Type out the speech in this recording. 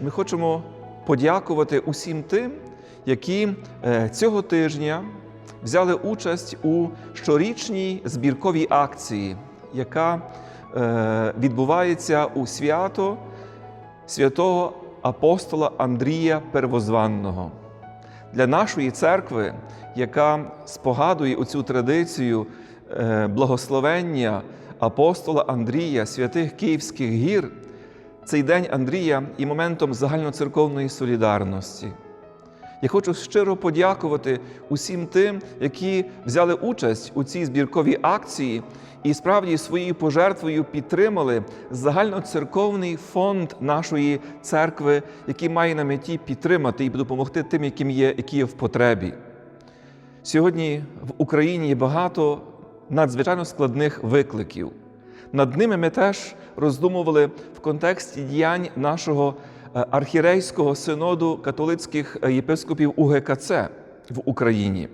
Ми хочемо подякувати усім тим, які е, цього тижня взяли участь у щорічній збірковій акції, яка е, відбувається у свято святого апостола Андрія Первозванного. Для нашої церкви, яка спогадує оцю традицію е, благословення апостола Андрія, святих Київських гір, цей день Андрія і моментом загальноцерковної солідарності. Я хочу щиро подякувати усім тим, які взяли участь у цій збірковій акції і справді своєю пожертвою підтримали загальноцерковний фонд нашої церкви, який має на меті підтримати і допомогти тим, яким є, які є в потребі. Сьогодні в Україні є багато надзвичайно складних викликів. Над ними ми теж роздумували в контексті діянь нашого е, архірейського синоду католицьких е, єпископів УГКЦ в Україні.